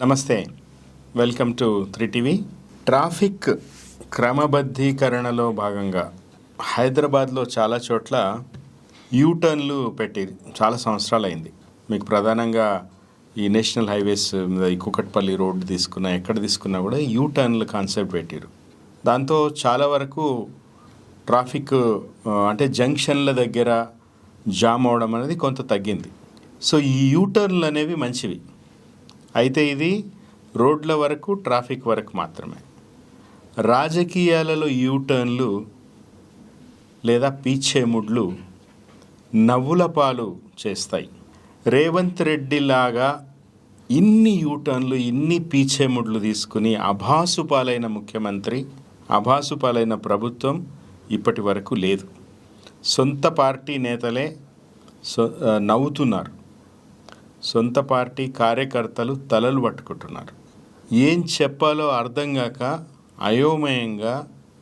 నమస్తే. Welcome to three TV. Traffic క్రమబద్ధీకరణలో భాగంగా హైదరాబాద్లో చాలా చోట్ల యూటర్న్లు పెట్టి చాలా సంవత్సరాలు అయింది మీకు ప్రధానంగా ఈ నేషనల్ హైవేస్ మీద ఈ కుకట్పల్లి రోడ్డు తీసుకున్నా ఎక్కడ తీసుకున్నా కూడా యూటర్న్లు కాన్సెప్ట్ పెట్టారు. దాంతో చాలా వరకు ట్రాఫిక్ అంటే జంక్షన్ల దగ్గర జామ్ అవడం అనేది కొంత తగ్గింది. సో ఈ యూటర్న్లు అనేవి మంచివి. అయితే ఇది రోడ్ల వరకు ట్రాఫిక్ వరకు మాత్రమే. రాజకీయాలలో యూటర్న్లు లేదా పీచేముడ్లు నవ్వుల పాలు చేస్తాయి. రేవంత్ రెడ్డి లాగా ఇన్ని యూటర్న్లు ఇన్ని పీచేముడ్లు తీసుకుని అభాసు పాలైన ముఖ్యమంత్రి అభాసు పాలైన ప్రభుత్వం ఇప్పటి వరకు లేదు. సొంత పార్టీ నేతలే నవ్వుతున్నారు. సొంత పార్టీ కార్యకర్తలు తలలు పట్టుకుంటున్నారు. ఏం చెప్పాలో అర్థం కాక అయోమయంగా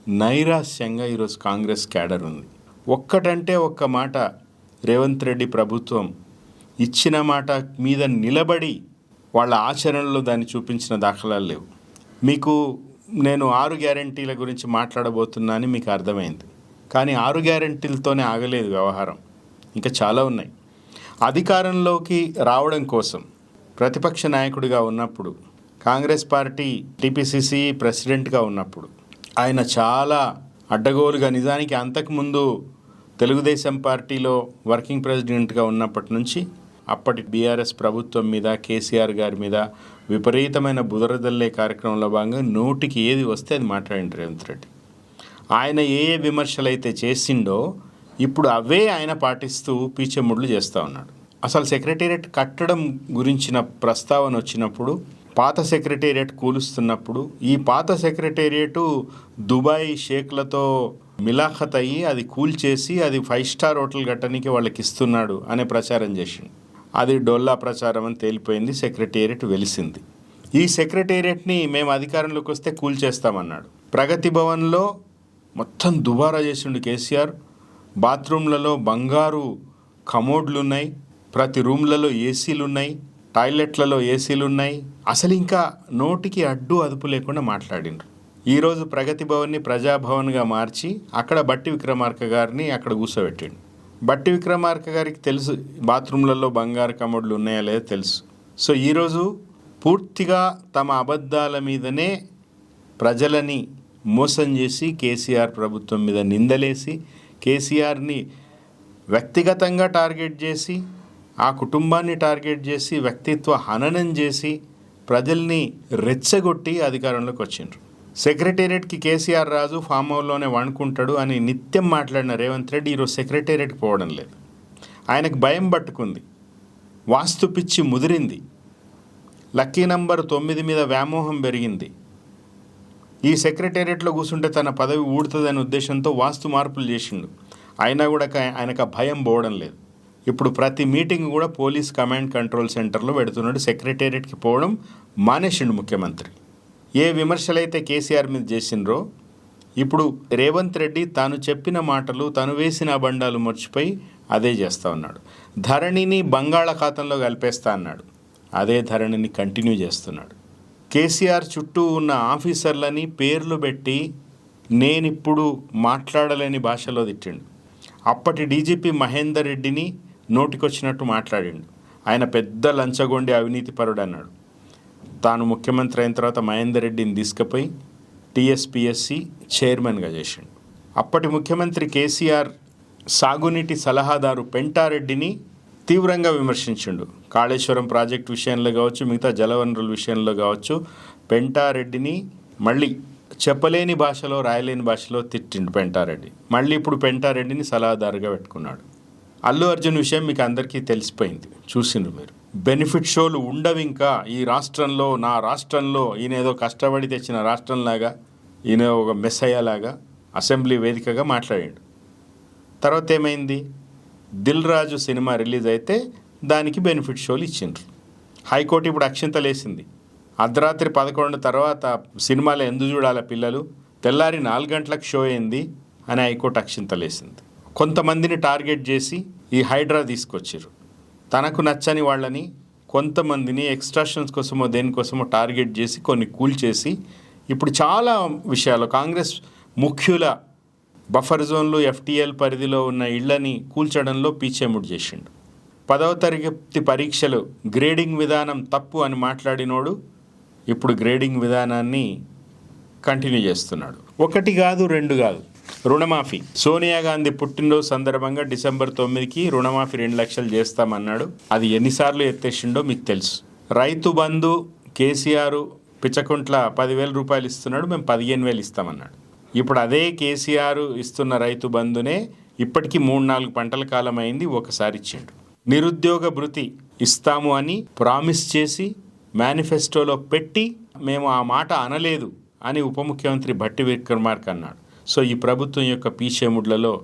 నైరాస్యంగా ఈరోజు కాంగ్రెస్ క్యాడర్ ఉంది. ఒక్కటంటే ఒక్క మాట రేవంత్ రెడ్డి ప్రభుత్వం ఇచ్చిన మాట మీద నిలబడి వాళ్ళ ఆచరణలో దాన్ని చూపించిన దాఖలాలు లేవు. మీకు నేను ఆరు గ్యారంటీల గురించి మాట్లాడబోతున్నా అని మీకు అర్థమైంది. కానీ ఆరు గ్యారంటీలతోనే ఆగలేదు వ్యవహారం. ఇంకా చాలా ఉన్నాయి. అధికారంలోకి రావడం కోసం ప్రతిపక్ష నాయకుడిగా ఉన్నప్పుడు కాంగ్రెస్ పార్టీ టీపీసీసీ ప్రెసిడెంట్గా ఉన్నప్పుడు ఆయన చాలా అడ్డగోలుగా నిజానికి అంతకుముందు తెలుగుదేశం పార్టీలో వర్కింగ్ ప్రెసిడెంట్గా ఉన్నప్పటి నుంచి అప్పటి బీఆర్ఎస్ ప్రభుత్వం మీద కేసీఆర్ గారి మీద విపరీతమైన బుదరదల్లే కార్యక్రమంలో భాగంగా నోటికి ఏది వస్తే అది మాట్లాడింది రేవంత్ రెడ్డి. ఆయన ఏ ఏ విమర్శలు అయితే చేసిండో ఇప్పుడు అవే ఆయన పాటిస్తూ పీచెముడ్లు చేస్తూ ఉన్నాడు. అసలు సెక్రటేరియట్ కట్టడం గురించిన ప్రస్తావన వచ్చినప్పుడు పాత సెక్రటేరియట్ కూలుస్తున్నప్పుడు ఈ పాత సెక్రటేరియట్ దుబాయ్ షేక్లతో మిలాఖత్ అయ్యి అది కూల్చేసి అది ఫైవ్ స్టార్ హోటల్ కట్టడానికి వాళ్ళకి ఇస్తున్నాడు అనే ప్రచారం చేసిండు. అది డొల్లా ప్రచారం అని తేలిపోయింది సెక్రటేరియట్ వెలిసింది. ఈ సెక్రటేరియట్ని మేము అధికారంలోకి వస్తే కూల్చేస్తామన్నాడు. ప్రగతి భవన్లో మొత్తం దుబారా చేసిండు కేసీఆర్. బాత్రూమ్లలో బంగారు కమోడ్లు ఉన్నాయి ప్రతి రూమ్లలో ఏసీలు ఉన్నాయి టాయిలెట్లలో ఏసీలు ఉన్నాయి అసలు ఇంకా నోటికి అడ్డు అదుపు లేకుండా మాట్లాడిండ్రు. ఈరోజు ప్రగతి భవన్ని ప్రజాభవన్గా మార్చి అక్కడ బట్టి విక్రమార్క గారిని అక్కడ కూర్చోబెట్టిండు. బట్టి విక్రమార్క గారికి తెలుసు బాత్రూమ్లలో బంగారు కమోడ్లు ఉన్నాయా లేదో తెలుసు. సో ఈరోజు పూర్తిగా తమ అబద్ధాల మీదనే ప్రజలని మోసం చేసి కేసీఆర్ ప్రభుత్వం మీద నిందలేసి కేసీఆర్ని వ్యక్తిగతంగా టార్గెట్ చేసి ఆ కుటుంబాన్ని టార్గెట్ చేసి వ్యక్తిత్వ హననం చేసి ప్రజల్ని రెచ్చగొట్టి అధికారంలోకి వచ్చిండ్రు. సెక్రటేరియట్కి కేసీఆర్ రాజు ఫామ్ హౌస్లోనే వండుకుంటాడు అని నిత్యం మాట్లాడిన రేవంత్ రెడ్డి ఈరోజు సెక్రటేరియట్కి పోవడం లేదు. ఆయనకు భయం పట్టుకుంది. వాస్తు పిచ్చి ముదిరింది. లక్కీ నంబర్ తొమ్మిది మీద వ్యామోహం పెరిగింది. ఈ సెక్రటేరియట్లో కూర్చుంటే తన పదవి ఊడుతుందనే ఉద్దేశంతో వాస్తు మార్పులు చేసిండు. అయినా కూడా ఆయనకు భయం పోవడం లేదు. ఇప్పుడు ప్రతి మీటింగ్ కూడా పోలీస్ కమాండ్ కంట్రోల్ సెంటర్లో పెడుతున్నాడు. సెక్రటేరియట్కి పోవడం మానేసిండు ముఖ్యమంత్రి. ఏ విమర్శలైతే కేసీఆర్ మీద చేసిండ్రో ఇప్పుడు రేవంత్ రెడ్డి తాను చెప్పిన మాటలు తను వేసిన బండాలు మర్చిపోయి అదే చేస్తా ఉన్నాడు. ధరణిని బంగాళాఖాతంలో కలిపేస్తా అన్నాడు. అదే ధరణిని కంటిన్యూ చేస్తున్నాడు. కేసీఆర్ చుట్టూ ఉన్న ఆఫీసర్లని పేర్లు పెట్టి నేనిప్పుడు మాట్లాడలేని భాషలో తిట్టిండు. అప్పటి డీజీపీ మహేందర్ రెడ్డిని నోటికొచ్చినట్టు మాట్లాడిండు. ఆయన పెద్ద లంచగొండి అవినీతిపరుడు అన్నాడు తాను ముఖ్యమంత్రి అయిన తర్వాత మహేందర్ రెడ్డిని తీసుకుపోయి టీఎస్పిఎస్సి చైర్మన్గా చేసిండు. అప్పటి ముఖ్యమంత్రి కేసీఆర్ సాగునీటి సలహాదారు పెంటారెడ్డిని తీవ్రంగా విమర్శించిండు. కాళేశ్వరం ప్రాజెక్టు విషయంలో కావచ్చు మిగతా జలవనరుల విషయంలో కావచ్చు పెంటారెడ్డిని మళ్ళీ చెప్పలేని భాషలో రాయలేని భాషలో తిట్టిండు పెంటారెడ్డి. మళ్ళీ ఇప్పుడు పెంటారెడ్డిని సలహాదారుగా పెట్టుకున్నాడు. అల్లు అర్జున్ విషయం మీకు అందరికీ తెలిసిపోయింది. చూసిండ్రు మీరు. బెనిఫిట్ షోలు ఉండవు ఇంకా. ఈ రాష్ట్రంలో నా రాష్ట్రంలో ఈయన ఏదో కష్టపడి తెచ్చిన రాష్ట్రంలాగా ఈయన ఒక మెస్ అయ్యేలాగా అసెంబ్లీ వేదికగా మాట్లాడాడు. తర్వాత ఏమైంది? దిల్ రాజు సినిమా రిలీజ్ అయితే దానికి బెనిఫిట్ షోలు ఇచ్చిండ్రు. హైకోర్టు ఇప్పుడు అక్షింతలేసింది అర్ధరాత్రి పదకొండు తర్వాత సినిమాలు ఎందుకు చూడాల పిల్లలు? తెల్లారి నాలుగు గంటలకు షో అయింది అని హైకోర్టు అక్షింతలేసింది కొంతమందిని టార్గెట్ చేసి ఈ హైడ్రా తీసుకొచ్చారు తనకు నచ్చని వాళ్ళని కొంతమందిని ఎక్స్ట్రాషన్స్ కోసమో దేనికోసమో టార్గెట్ చేసి కొన్ని కూల్ చేసి ఇప్పుడు చాలా విషయాలు కాంగ్రెస్ ముఖ్యుల బఫర్ జోన్లు ఎఫ్టీఎల్ పరిధిలో ఉన్న ఇళ్ళని కూల్చడంలో పీచేముడు చేసిండు. పదవ తరగతి పరీక్షలు గ్రేడింగ్ విధానం తప్పు అని మాట్లాడినోడు ఇప్పుడు గ్రేడింగ్ విధానాన్ని కంటిన్యూ చేస్తున్నాడు. ఒకటి కాదు రెండు కాదు. రుణమాఫీ. సోనియా గాంధీ పుట్టినరోజు సందర్భంగా డిసెంబర్ తొమ్మిదికి రుణమాఫీ రెండు లక్షలు చేస్తామన్నాడు. అది ఎన్నిసార్లు ఎత్తేసిండో మీకు తెలుసు. రైతు బంధు కేసీఆర్ పిచ్చకుంట్ల పదివేల రూపాయలు ఇస్తున్నాడు మేము పదిహేను వేలు ఇస్తామన్నాడు. ఇప్పుడు అదే కేసీఆర్ ఇస్తున్న రైతు బంధునే ఇప్పటికీ మూడు నాలుగు పంటల కాలం అయింది ఒకసారి ఇచ్చిండు. నిరుద్యోగ భృతి ఇస్తాము అని ప్రామిస్ చేసి మేనిఫెస్టోలో పెట్టి మేము ఆ మాట అనలేదు అని ఉప ముఖ్యమంత్రి భట్టి విక్రమార్క అన్నాడు సో ఈ ప్రభుత్వం యొక్క పీచేముడ్లలో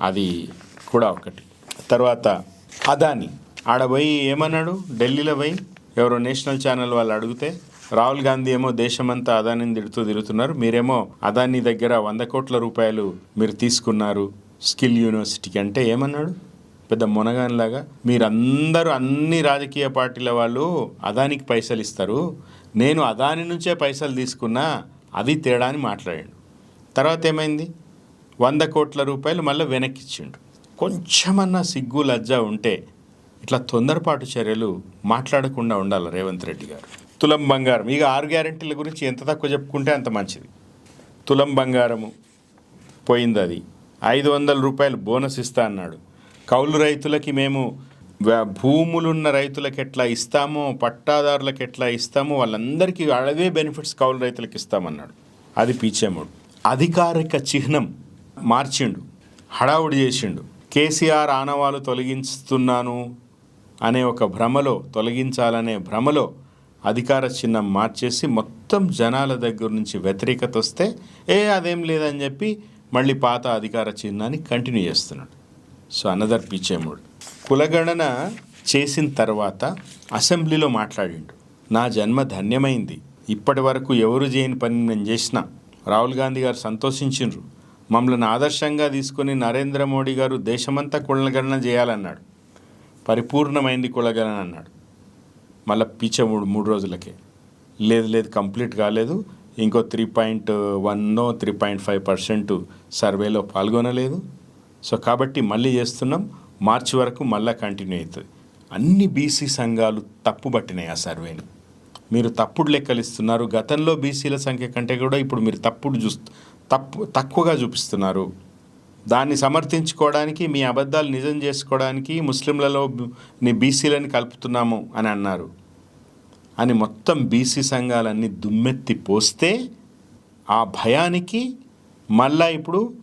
అది కూడా ఒకటి. తర్వాత అదాని. ఆడ పోయి ఏమన్నాడు? ఢిల్లీలో పోయి ఎవరో నేషనల్ ఛానల్ వాళ్ళు అడిగితే రాహుల్ గాంధీ ఏమో దేశమంతా అదానిని తిడుతూ తిరుగుతున్నారు. మీరేమో అదాని దగ్గర వంద కోట్ల రూపాయలు మీరు తీసుకున్నారు స్కిల్ యూనివర్సిటీకి అంటే ఏమన్నాడు? పెద్ద మునగానిలాగా మీరందరూ అన్ని రాజకీయ పార్టీల వాళ్ళు అదానికి పైసలు ఇస్తారు. నేను అదాని నుంచే పైసలు తీసుకున్నా అది తేడా అని మాట్లాడాడు. తర్వాత ఏమైంది? వంద కోట్ల రూపాయలు మళ్ళీ వెనక్కి ఇచ్చిండు కొంచెమన్నా సిగ్గు లజ్జ ఉంటే ఇట్లా తొందరపాటు చర్యలు మాట్లాడకుండా ఉండాలి రేవంత్ రెడ్డి గారు? తులం బంగారం. ఇక ఆరు గ్యారెంటీల గురించి ఎంత తక్కువ చెప్పుకుంటే అంత మంచిది. తులం బంగారము పోయింది అది. ఐదు వందల రూపాయలు బోనస్ ఇస్తా అన్నాడు. కౌలు రైతులకి మేము భూములున్న రైతులకు ఎట్లా ఇస్తామో పట్టాదారులకు ఎట్లా ఇస్తామో వాళ్ళందరికీ అడవే బెనిఫిట్స్ కౌలు రైతులకు ఇస్తామన్నాడు. అది పీచేముడు. అధికారిక చిహ్నం మార్చిండు. హడావుడి చేసిండు. కేసీఆర్ ఆనవాలు తొలగిస్తున్నాను అనే ఒక భ్రమలో తొలగించాలనే భ్రమలో అధికార చిహ్నం మార్చేసి మొత్తం జనాల దగ్గర నుంచి వ్యతిరేకత వస్తే ఏ అదేం లేదని చెప్పి మళ్ళీ పాత అధికార చిహ్నాన్ని కంటిన్యూ చేస్తున్నాడు. సో అనదర్ పిచ్చేముడు కులగణన చేసిన తర్వాత అసెంబ్లీలో మాట్లాడిండు. నా జన్మ ధన్యమైంది. ఇప్పటి వరకు ఎవరు చేయని పని నేను చేసిన. రాహుల్ గాంధీ గారు సంతోషించిండ్రు. మమ్మల్ని ఆదర్శంగా తీసుకొని నరేంద్ర మోడీ గారు దేశమంతా కులగణన చేయాలన్నాడు. పరిపూర్ణమైంది కులగణన అన్నాడు. మళ్ళీ పిచ్చే మూడు మూడు రోజులకే. లేదు లేదు కంప్లీట్ కాలేదు. ఇంకో త్రీ పాయింట్ వన్నో త్రీ పాయింట్ ఫైవ్ పర్సెంట్ సర్వేలో పాల్గొనలేదు. సో కాబట్టి మళ్ళీ చేస్తున్నాం. మార్చి వరకు మళ్ళీ కంటిన్యూ అవుతుంది. అన్ని బీసీ సంఘాలు తప్పుబట్టినాయి ఆ సర్వేని. మీరు తప్పుడు లెక్కలు ఇస్తున్నారు. గతంలో బీసీల సంఖ్య కంటే కూడా ఇప్పుడు మీరు తప్పుడు చూ తప్పు తక్కువగా చూపిస్తున్నారు. దాన్ని సమర్థించుకోవడానికి మీ అబద్ధాలు నిజం చేసుకోవడానికి ముస్లింలలో బీసీలను బీసీలని కలుపుతున్నాము అని అన్నారు. అని మొత్తం బీసీ సంఘాలన్నీ దుమ్మెత్తి పోస్తే ఆ భయానికి మళ్ళా ఇప్పుడు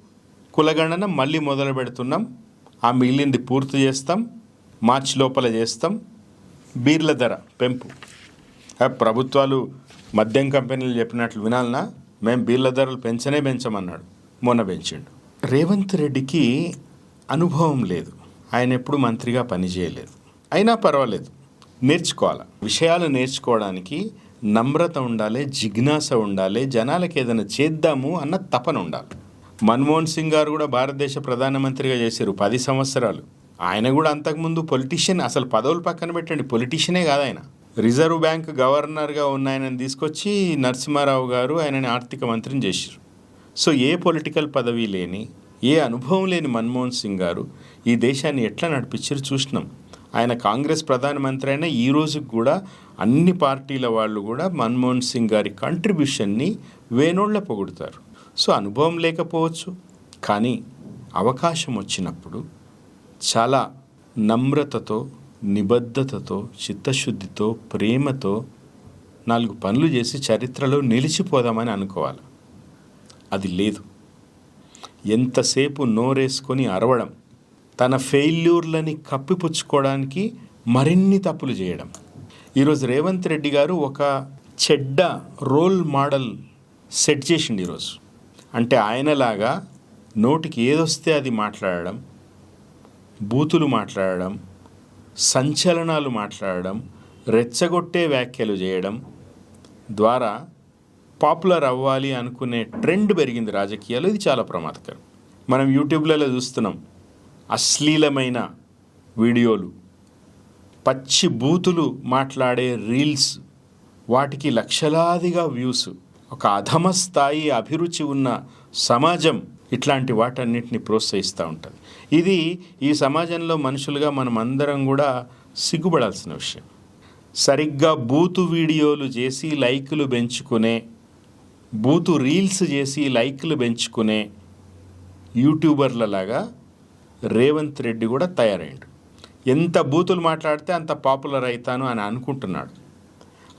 కులగణన మళ్ళీ మొదలు పెడుతున్నాం. ఆ మిగిలింది పూర్తి చేస్తాం. మార్చి లోపల చేస్తాం. బీర్ల ధర పెంపు. ప్రభుత్వాలు మద్యం కంపెనీలు చెప్పినట్లు వినాలనా? మేము బీర్ల ధరలు పెంచనే పెంచమన్నాడు. మొన్న పెంచిండు. రేవంత్ రెడ్డికి అనుభవం లేదు. ఆయన ఎప్పుడు మంత్రిగా పనిచేయలేదు అయినా పర్వాలేదు. నేర్చుకోవాలి? విషయాలు నేర్చుకోవడానికి నమ్రత ఉండాలి జిజ్ఞాస ఉండాలి జనాలకి ఏదైనా చేద్దాము అన్న తపన ఉండాలి. మన్మోహన్ సింగ్ గారు కూడా భారతదేశ ప్రధానమంత్రిగా చేశారు పది సంవత్సరాలు. ఆయన కూడా అంతకుముందు పొలిటీషియన్ అసలు పదవులు పక్కన పెట్టండి పొలిటీషియనే కాదు ఆయన. రిజర్వ్ బ్యాంక్ గవర్నర్గా ఉన్న ఆయనని తీసుకొచ్చి నరసింహారావు గారు ఆయనని ఆర్థిక మంత్రిని చేశారు. సో ఏ పొలిటికల్ పదవి లేని ఏ అనుభవం లేని మన్మోహన్ సింగ్ గారు ఈ దేశాన్ని ఎట్లా నడిపించారు చూసినాం. ఆయన కాంగ్రెస్ ప్రధానమంత్రి అయినా ఈ రోజుకి కూడా అన్ని పార్టీల వాళ్ళు కూడా మన్మోహన్ సింగ్ గారి కంట్రిబ్యూషన్ని వేనోళ్ళ పొగుడుతారు. సో అనుభవం లేకపోవచ్చు కానీ అవకాశం వచ్చినప్పుడు చాలా నమ్రతతో నిబద్ధతతో చిత్తశుద్ధితో ప్రేమతో నాలుగు పనులు చేసి చరిత్రలో నిలిచిపోదామని అనుకోవాలి. అది లేదు. ఎంతసేపు నోరేసుకొని అరవడం తన ఫెయిల్యూర్లని కప్పిపుచ్చుకోవడానికి మరిన్ని తప్పులు చేయడం. ఈరోజు రేవంత్ రెడ్డి గారు ఒక చెడ్డ రోల్ మోడల్ సెట్ చేసిండు ఈరోజు. అంటే ఆయనలాగా నోటికి ఏదొస్తే అది మాట్లాడడం బూతులు మాట్లాడడం సంచలనాలు మాట్లాడడం రెచ్చగొట్టే వ్యాఖ్యలు చేయడం ద్వారా పాపులర్ అవ్వాలి అనుకునే ట్రెండ్ పెరిగింది రాజకీయాలు ఇది చాలా ప్రమాదకరం. మనం యూట్యూబ్లలో చూస్తున్నాం అశ్లీలమైన వీడియోలు పచ్చి బూతులు మాట్లాడే రీల్స్ వాటికి లక్షలాదిగా వ్యూస్. ఒక అధమ స్థాయి అభిరుచి ఉన్న సమాజం ఇట్లాంటి వాటన్నిటిని ప్రోత్సహిస్తూ ఉంటుంది. ఇది ఈ సమాజంలో మనుషులుగా మనం అందరం కూడా సిగ్గుపడాల్సిన విషయం. సరిగ్గా బూతు వీడియోలు చేసి లైకులు పెంచుకునే బూతు రీల్స్ చేసి లైక్లు పెంచుకునే యూట్యూబర్లలాగా రేవంత్ రెడ్డి కూడా తయారైండు. ఎంత బూతులు మాట్లాడితే అంత పాపులర్ అవుతాను అని అనుకుంటున్నాడు.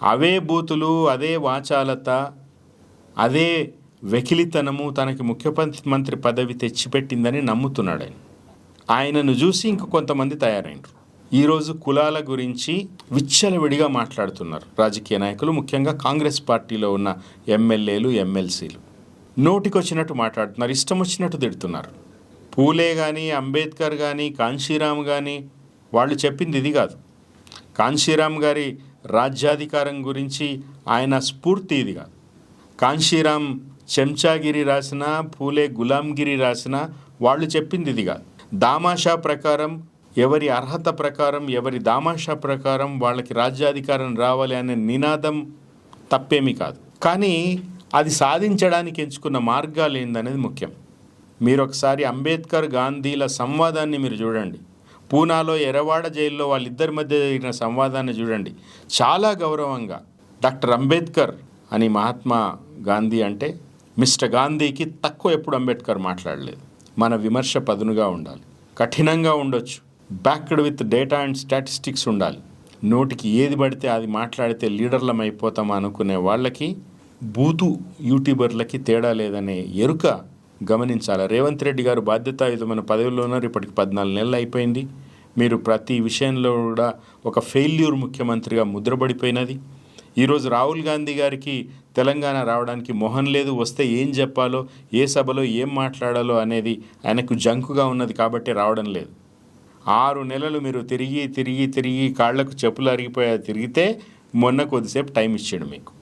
అవే బూతులు అదే వాచాలత అదే వెకిలితనము తనకి ముఖ్యమంత్రి పదవి తెచ్చిపెట్టిందని నమ్ముతున్నాడు ఆయన. ఆయనను చూసి ఇంక కొంతమంది తయారైనరు ఈరోజు కులాల గురించి విచ్చలవిడిగా మాట్లాడుతున్నారు. రాజకీయ నాయకులు ముఖ్యంగా కాంగ్రెస్ పార్టీలో ఉన్న ఎమ్మెల్యేలు ఎమ్మెల్సీలు. నోటికొచ్చినట్టు మాట్లాడుతున్నారు ఇష్టం వచ్చినట్టు తిడుతున్నారు. పూలే కానీ అంబేద్కర్ కానీ కాంశీరామ్ కానీ వాళ్ళు చెప్పింది ఇది కాదు. కాంశీరామ్ గారి రాజ్యాధికారం గురించి ఆయన స్ఫూర్తి ఇది కాదు. కాంశీరామ్ చెంచాగిరి రాసిన పూలే గులాంగిరి రాసిన వాళ్ళు చెప్పింది ఇది కాదు. దామాషా ప్రకారం ఎవరి అర్హత ప్రకారం ఎవరి దామాషా ప్రకారం వాళ్ళకి రాజ్యాధికారం రావాలి అనే నినాదం తప్పేమీ కాదు. కానీ అది సాధించడానికి ఎంచుకున్న మార్గాలు ఏందనేది ముఖ్యం. మీరు ఒకసారి అంబేద్కర్ గాంధీల సంవాదాన్ని మీరు చూడండి. పూనాలో ఎరవాడ జైల్లో వాళ్ళిద్దరి మధ్య జరిగిన సంవాదాన్ని చూడండి. చాలా గౌరవంగా డాక్టర్ అంబేద్కర్ అని మహాత్మా గాంధీ అంటే మిస్టర్ గాంధీకి తక్కువ ఎప్పుడు అంబేద్కర్ మాట్లాడలేదు. మన విమర్శ పదునుగా ఉండాలి. కఠినంగా ఉండొచ్చు. Backed with data and statistics ఉండాలి. నోటికి ఏది పడితే అది మాట్లాడితే లీడర్లం అయిపోతాం అనుకునే వాళ్ళకి బూతు యూట్యూబర్లకి తేడా లేదనే ఎరుక గమనించాలి. రేవంత్ రెడ్డి గారు బాధ్యతాయుతమైన పదవిలో ఉన్నారు. ఇప్పటికి పద్నాలుగు నెలలు అయిపోయింది. మీరు ప్రతి విషయంలో కూడా ఒక ఫెయిల్యూర్ ముఖ్యమంత్రిగా ముద్రపడిపోయినది. ఈరోజు రాహుల్ గాంధీ గారికి తెలంగాణ రావడానికి మొహం లేదు. వస్తే ఏం చెప్పాలో ఏ సభలో ఏం మాట్లాడాలో అనేది ఆయనకు జంకుగా ఉన్నది కాబట్టి రావడం లేదు. ఆరు నెలలు మీరు తిరిగి తిరిగి తిరిగి కాళ్ళకు చెప్పులు అరిగిపోయా తిరిగితే మొన్న కొద్దిసేపు టైం ఇచ్చాడు మీకు.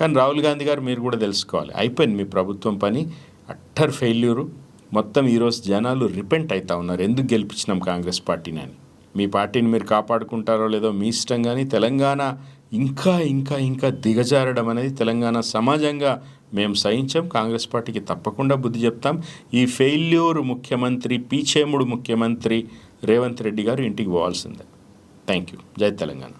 కానీ రాహుల్ గాంధీ గారు మీరు కూడా తెలుసుకోవాలి. అయిపోయింది మీ ప్రభుత్వం పని. Utter failure. మొత్తం ఈరోజు జనాలు రిపెంట్ అవుతా ఉన్నారు. ఎందుకు గెలిపించినాం కాంగ్రెస్ పార్టీని అని? మీ పార్టీని మీరు కాపాడుకుంటారో లేదో మీ ఇష్టం కానీ తెలంగాణ ఇంకా ఇంకా ఇంకా దిగజారడం అనేది తెలంగాణ సమాజంగా మేము సహించాం. కాంగ్రెస్ పార్టీకి తప్పకుండా బుద్ధి చెప్తాం. ఈ ఫెయిల్యూర్ ముఖ్యమంత్రి పీచేముడు ముఖ్యమంత్రి రేవంత్ రెడ్డి గారు ఇంటికి పోవాల్సిందే. థ్యాంక్ యూ జై తెలంగాణ.